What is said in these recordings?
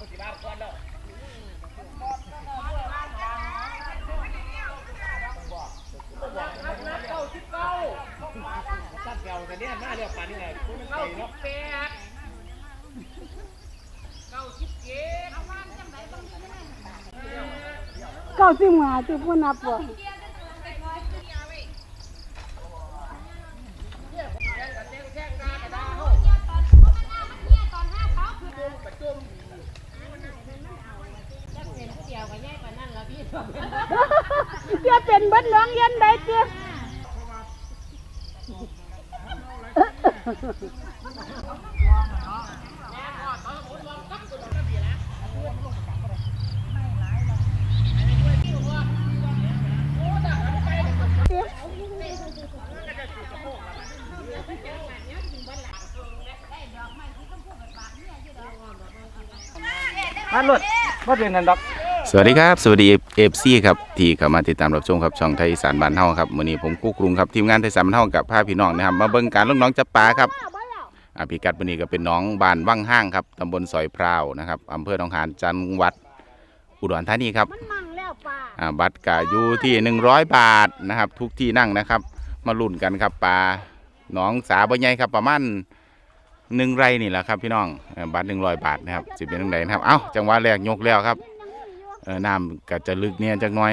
ตั้งเก่าแต่เนี่ยมาเรียกป่านนี่ไงคุณมันไปเนาะเก้าสิบห้าที่พูนับบ่ เดี๋ยวเป็นเบัดน้องเย็นได้เตี้ยมันหลุดว่าเป็นนั่นดอก สวัสดีครับ สวัสดีเอฟซีครับที่เข้ามาติดตามรับชมครับช่องไทยสานบ้านเฮาครับมื้อนี้ผมกู้กรุงครับทีมงานไทยสานบ้านเฮากับพาพี่น้องนะครับมาเบิ่งการลงน้องจับปลาครับอ่าพิกัดมื้อนี้ก็เป็นน้องบ้านวังห้างครับตำบลซอยพร้าวนะครับอำเภอหนองหานจังหวัด อุดรธานีครับอ่าบัตรก็อยู่ที่ 100 บาทนะครับ ทุกที่นั่งนะครับ มาลุ้นกันครับปลาหน้องสาบ่ใหญ่ครับประมาณหนึ่งไรนี่แหละครับพี่น้องเอ่อบัตร100บาทนะครับสิบเป็นจังไดนะครับเอ้าจังหวะแรกยกแล้วครับ เออน้ำก็จะลึกเนี่ยจักหน่อย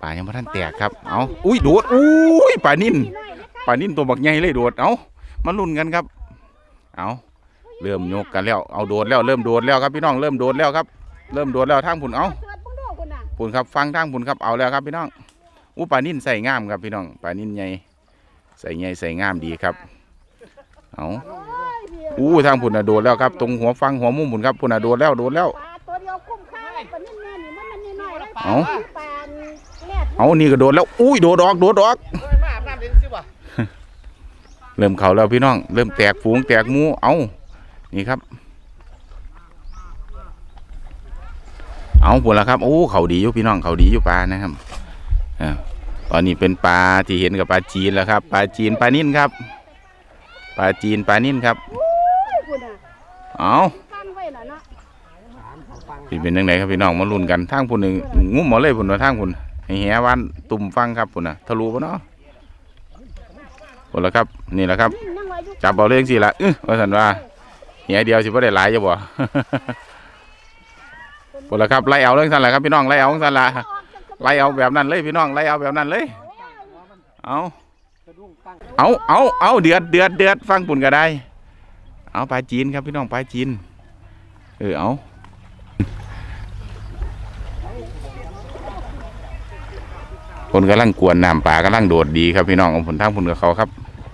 ป่ายังไม่ทันแตกครับ เอาอุ้ยโดดอุ้ยป่านิ่นป่านิ่นตัวบักใหญ่เลยโดด เอามาลุ้นกันครับ เอาเริ่มโยกกันแล้ว เอาโดดแล้วเริ่มโดดแล้วครับพี่น้องเริ่มโดดแล้วครับ เริ่มโดดแล้วทางผุนเอาผุนครับฟังทางผุนครับเอาแล้วครับพี่น้องอู้ป่านิ่นใส่งามครับพี่น้องป่านิ่นใหญ่ใส่ใหญ่ใส่งามดีครับ เอาอู้ทางผุนน่ะโดดแล้วครับ ตรงหัวฟังหัวมุมผุนครับผุนน่ะโดดแล้วโดดแล้ว เลยเอ้าปลาแรดเอานี่ก็โดดแล้ว อุ้ยโดดออกโดดออกทำไมมาอาบน้ำเด่นสิวะเริ่มเขาแล้วพี่น้อง เริ่มแตกฝูงแตกหมูเอานี่ครับ เอาผลแล้วครับโอ้เขาดีอยู่พี่น้องเขาดีอยู่ปลานะครับอ่าตอนนี้เป็นปลาที่เห็นกับปลาจีนแล้วครับปลาจีนปลานิ่นครับปลาจีนปลานิ่นครับคุณน่ะเอา ตั้งไว้น่ะเนาะ พี่เป็นยังไงครับพี่น้องมาลุ้นกันทางพุ่นนี่งุ้มหมดเลยพุ่นว่าทางพุ่นให้แหวันตุ่มฟังครับพุ่นน่ะทะลุปะเนาะผลแล้วครับนี่แหละครับ จับเอาเรื่องสิละอื้อว่าสันว่าเหียเดียวสิบ่ได้หลายจะบ่หมดแล้วครับไล่เอาเรื่องสันแหละครับพี่น้องไล่เอาสันละไล่เอาแบบนั้นเลยพี่น้องไล่เอาแบบนั้นเลย เอาเอาเอาเอาเดือดเดือดเดือดฟังปุ่นก็ได้ เอาปลาจีนครับพี่น้องปลาจีน เออเอา คนกำลังกวนน้ำปลากำลังโดดดีครับพี่น้องเอาผลทางผลกับเขาครับ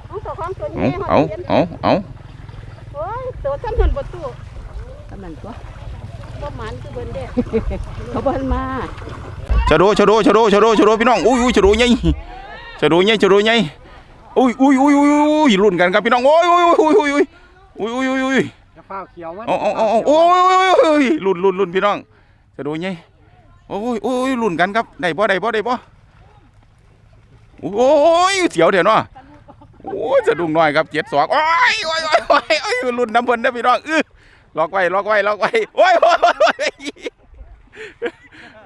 เอาตัวของตัวเอานี้เอาเอาเอาโอ้ยตัวท่านเพิ่นประตูกำนันตัวบ่หมันคือเบิ่นเด้เขาเบิ่นมาชะโดชะโดชะโดชะโดชะโดพี่น้องอุ้ยอุ้ยชะโดใหญ่ชะโดใหญ่ชะโดใหญ่อุ้ยอุ้ยอุ้ยอุ้ยอุ้ยลุ้นกันครับพี่น้องโอ้ยอุ้ยอุ้ยอุ้ยอุ้ยอุ้ยอุ้ยอุ้ยอุ้ยจะฟ้าเขียวมันเอาเอาเอาเอาโอ้ยโอ้ยโอ้ยลุ้นลุ้นลุ้นพี่น้องชะโดใหญ่โอ้ยโอ้ยลุ้นกันครับได้บ่ได้บ่ได้บ่ โอ้ยเสียวเดี๋ยวเนาะโอ้ยสะดุ้งน้อยครับเจ็ดสองโอ้ยโอ้ยโอ้ยโอ้ยโอ้ยลุ้นน้ำเพิ่นนะพี่น้องเออล็อกไว้ล็อกไว้ล็อกไว้โอ้ยโอ้ยโอ้ย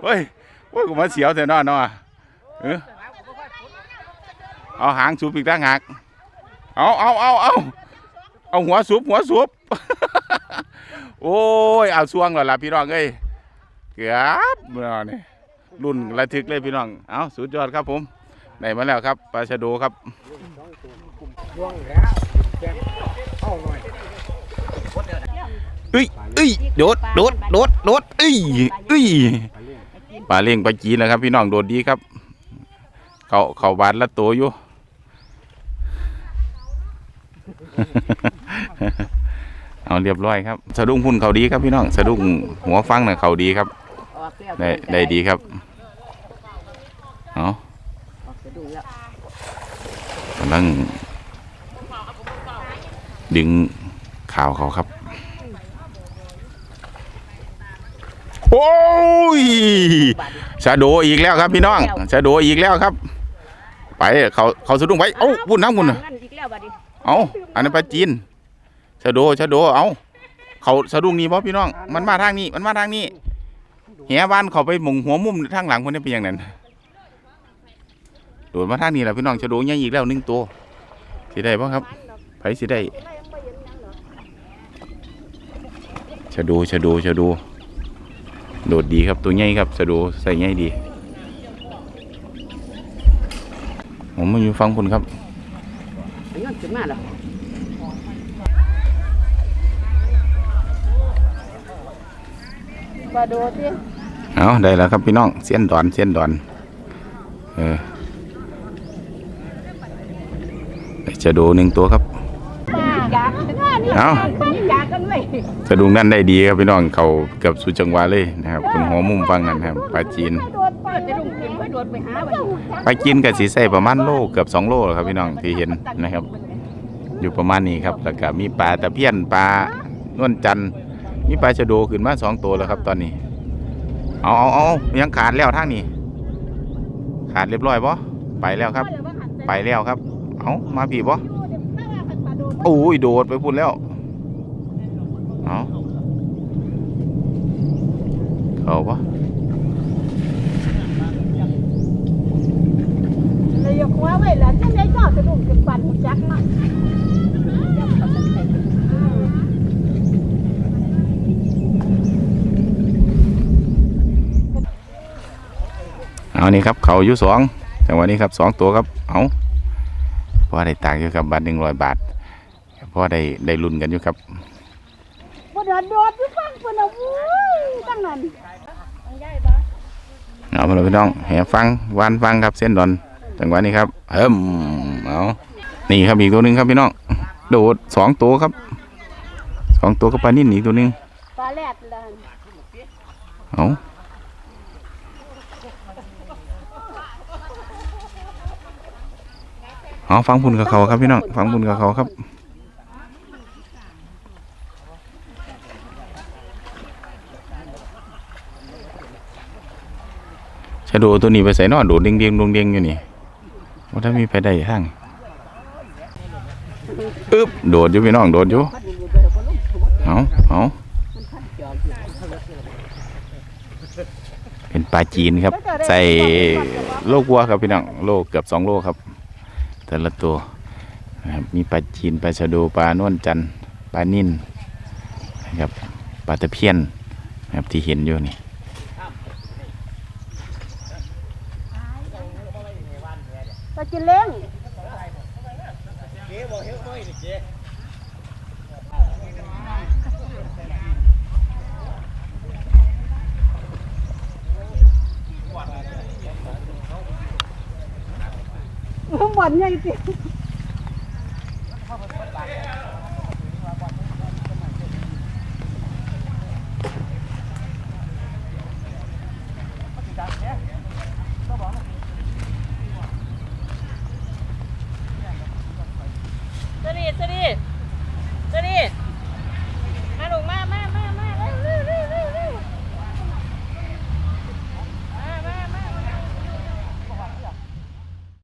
โอ้ยโอ้ยกูมาเสียวเถอะเนาะเนาะเออเอาหางสูบอีกตั้งหากเอาเอาเอาเอาเอาหัวสูบหัวสูบโอ้ยเอาช่วงแล้วล่ะพี่น้องเอ้ยเกือบเนี่ยรุ่นระทึกเลยพี่น้อง เอาสุดยอดครับผม ได้มาแล้วครับปลาชะโดครับช่วงแล้วแกงเข้าหน่อยเอ้ยเอ้ยโดดโดดโดดโดดเอ้ยเอ้ยปลาเลี้ยงปลาจีนแล้วครับ พี่น้องโดดดีครับ เขาเขาบานละตัวอยู่เอาเรียบร้อยครับ สะดุ้งพุ่นเขาดีครับพี่น้องสะดุ้งหัวฟังน่ะเขาดีครับ ได้ได้ดีครับ เอากำลังดึงข่าวเขาครับ โอ้ยชาโดอีกแล้วครับพี่น้องชาโดอีกแล้วครับ ไปเขาเขาสะดุ้งไปเอ้าพุ่นน้ำพุ่นน่ะนั่นอีกแล้วบัดนี้เอาอันนั้นปลาจีนชะโดชะโดเอาเขาสะดุ้งนี่บ่พี่น้อง มันมาทางนี้ มันมาทางนี้แหบ้านเขาไปหมงหัวมุมทางหลังคนนี้เป็นอย่างนั้น โดดมาทางนี้แหละพี่น้องชะโดใหญ่อีกแล้วหนึ่งตัวสิได้บ่ครับไผสิได้ชะโดชะโดชะโดโดดดีครับตัวใหญ่ครับชะโดใส่ใหญ่ดีผมมาอยู่ฟังคุณครับเงินขึ้นมาแล้วปลาโดดดิเอาได้แล้วครับพี่น้องเสียนดอนเสียนดอน เออได้ จะดูหนึ่งตัวครับเอ้าจะดูนั่นได้ดีครับพี่น้องเขาเกือบสุดจังหวะเลยนะครับตรงหัวมุมฟังกันครับปลาจีนโดดไปลาจีนกับสีใสประมาณโลเกือบสองโลครับพี่น้องที่เห็นนะครับ อยู่ประมาณนี้ครับแล้วก็มีปลาตะเพียนปลานวลจันทร์มีปลาชะโดขึ้นมาสองตัวแล้วครับตอนนี้ เอาเอาเอายังขาดแล้วทางนี้ ขาดเรียบร้อยปะไปแล้วครับ ไปแล้วครับ เอามาผีปะโอ้ยโดดไปพุ่นแล้วเอาเข้าปะเลยยกหัวไว้แล้วจังได้ก็จะลงขึ้นปั่นจักเนาะเอานี่ครับเขาอยู่สองแต่วันนี้ครับสองตัวครับเอา พอได้ต่างอยู่ครับบาทหนึ่งร้อยบาทพอได้ได้ลุ้นกันอยู่ครับบ่โดดโดดอยู่ฟังพุ่นน่ะวู้ยตั้งนั้นเอามาเลยพี่น้องแหฟังวานฟังครับเส้นดอนจังหวะนี้ครับเอิ่มเอานี่ครับอีกตัวหนึ่งครับพี่น้องโดดสองตัวครับสองตัวก็ปลานิ่นอีกตัวหนึ่งปลาแรดเลยเอา เอาฟังพุ่นกับเขาครับพี่น้องฟังพุ่นกับเขาครับชะโดตัวนี้ไปใส่นอนโดดเด้งเด้งดวงเด้งอยู่นี่ว่าถ้ามีไปได้ทางอึ๊บโดดอยู่พี่น้องโดดอยู่เอาเอาเป็นปลาจีนครับ ใส่โลกวัวครับพี่น้องโลกเกือบสองโลครับ แต่ละตัวนะครับมีปลาจีนปลาชะโดปลานวลจันปลานิ่นนะครับปลาตะเพียนนะครับที่เห็นอยู่นี่ปลาจีนเล้ง บ่